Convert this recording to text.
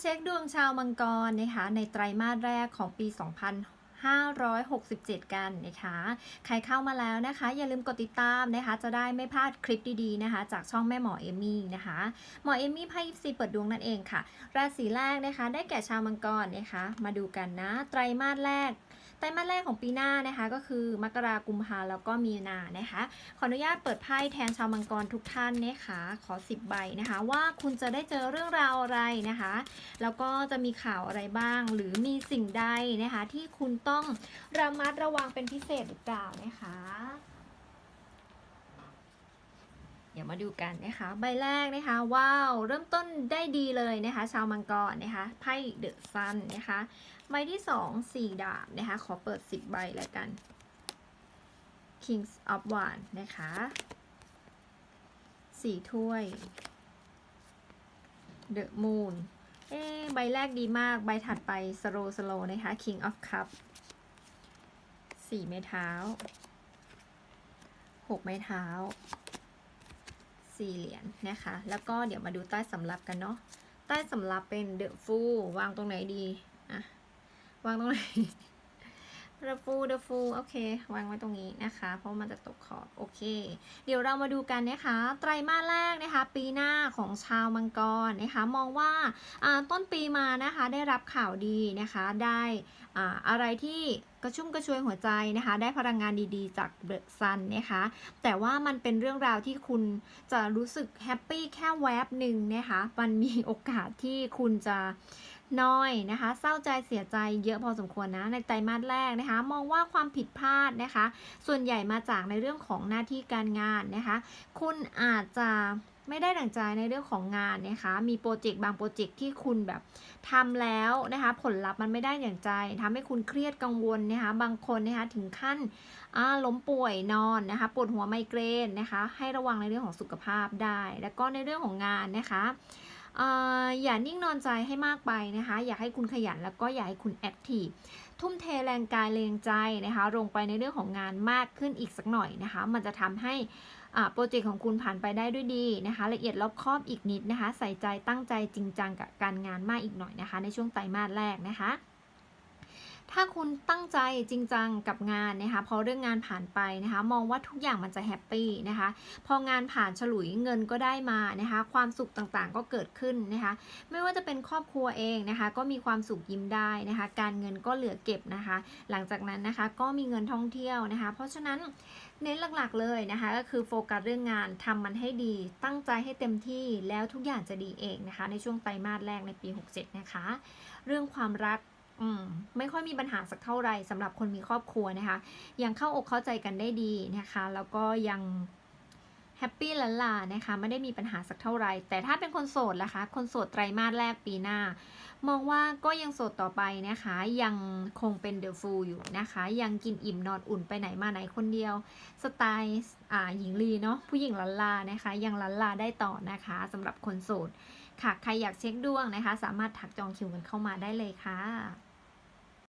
เช็คดวงชาวมังกรนะคะในไตรมาสแรกของปี2567 กันนะคะ ใครเข้ามาแล้วนะคะ อย่าลืมกดติดตามนะคะ จะได้ไม่พลาดคลิปดีๆนะคะ จากช่องแม่หมอเอมี่นะคะ หมอเอมี่ไพ่ซีเปิดดวงนั่นเองค่ะ ราศีแรกนะคะ ได้แก่ชาวมังกรนะคะ มาดูกันนะ ไตรมาสแรก ไตรมาสแรกของปีหน้านะคะ ก็คือมกราคมพาแล้วก็มีนานะคะ ขออนุญาตเปิดไพ่แทนชาวมังกรทุกท่านนะคะขอ 10 ใบนะคะ ว่าคุณจะได้เจอเรื่องราวอะไรนะคะ แล้วก็จะมีข่าวอะไรบ้าง หรือมีสิ่งใดนะคะ ที่คุณต้องระมัดระวังเป็นพิเศษหรือเปล่านะคะ ดี๋ยวมาดูกันนะคะ ใบแรกนะคะ ว้าว เริ่มต้นได้ดีเลยนะคะ ชาวมังกรนะคะ ไพ่เดอะซันนะคะ ใบที่สองสี่ดาบนะคะ ขอเปิด10ใบแล้วกัน Kings of Wands นะคะสี่ถ้วย The Moon เอ๊ใบแรกดีมาก ใบถัดไป Slow Slow นะคะ King of Cup สี่ไม้เท้าหกไม้เท้า สี่เหรียญนะคะ แล้วก็เดี๋ยวมาดูใต้สำรับกันเนาะ ใต้สำรับเป็นเดอะฟูวางตรงไหนดี อะ วางตรงไหน The Fool The Fool โอเค วางไว้ตรงนี้นะคะ เพราะมันจะตกขอบ โอเค เดี๋ยวเรามาดูกันนะคะ ไตรมาสแรกนะคะ ปีหน้าของชาวมังกรนะคะ มองว่าอ่าต้นปีมานะคะ ได้รับข่าวดีนะคะ ได้อ่าอะไรที่กระชุ่มกระชวยหัวใจนะคะ ได้พลังงานดีๆ จากเดอะซันนะคะ แต่ว่ามันเป็นเรื่องราวที่คุณจะรู้สึกแฮปปี้แค่แวบหนึ่งนะคะ มันมีโอกาสที่คุณจะ น้อยนะคะ เศร้าใจเสียใจเยอะพอสมควรนะ ในไตรมาสแรกนะคะ มองว่าความผิดพลาดนะคะ ส่วนใหญ่มาจากในเรื่องของหน้าที่การงานนะคะ คุณอาจจะไม่ได้ดั่งใจในเรื่องของงานนะคะ มีโปรเจกต์บางโปรเจกต์ที่คุณแบบทำแล้วนะคะ ผลลัพธ์มันไม่ได้อย่างใจทำให้คุณเครียดกังวลนะคะ บางคนนะคะถึงขั้นล้มป่วยนอนนะคะปวดหัวไมเกรนนะคะ ให้ระวังในเรื่องของสุขภาพได้ แล้วก็ในเรื่องของงานนะคะ อย่านิ่งนอนใจให้มากไปนะคะ อยากให้คุณขยันแล้วก็อยากให้คุณแอคทีฟทุ่มเทแรงกายแรงใจนะคะ ลงไปในเรื่องของงานมากขึ้นอีกสักหน่อยนะคะ มันจะทำให้โปรเจกต์ของคุณผ่านไปได้ด้วยดีนะคะ ละเอียดรอบคอบอีกนิดนะคะ ใส่ใจตั้งใจจริงจังกับการงานมากอีกหน่อยนะคะ ในช่วงไตรมาสแรกนะคะ ถ้าคุณตั้งใจจริงจังกับงานนะคะพอเรื่องงานผ่านไปนะคะมองว่าทุกอย่างมันจะแฮปปี้นะคะพองานผ่านฉลุยเงินก็ได้มานะคะความสุขต่างๆก็เกิดขึ้นนะคะไม่ว่าจะเป็นครอบครัวเองนะคะก็มีความสุขยิ้มได้นะคะการเงินก็เหลือเก็บนะคะ หลังจากนั้นนะคะก็มีเงินท่องเที่ยวนะคะ เพราะฉะนั้นเน้นหลักๆเลยนะคะก็คือโฟกัสเรื่องงานทำมันให้ดี ตั้งใจให้เต็มที่แล้วทุกอย่างจะดีเองนะคะในช่วงไตรมาสแรกในปี 67 นะคะ เรื่องความรัก อืมไม่ค่อยมีปัญหาสักเท่าไหร่สำหรับคนมีครอบครัวนะคะ ยังเข้าอกเข้าใจกันได้ดีนะคะ แล้วก็ยังแฮปปี้ละลานะคะ ไม่ได้มีปัญหาสักเท่าไหร่ แต่ถ้าเป็นคนโสดล่ะคะ คนโสดไตรมาสแรกปีหน้า มองว่าก็ยังโสดต่อไปนะคะ ยังคงเป็นเดอะฟูลอยู่นะคะ ยังกินอิ่มนอนอุ่นไปไหนมาไหนคนเดียว สไตล์อ่าหญิงลีเนาะผู้หญิงลันลานะคะ ยังลันลาได้ต่อนะคะสำหรับคนโสดค่ะ ใครอยากเช็คดวงนะคะ สามารถถักจองคิวกันเข้ามาได้เลยค่ะ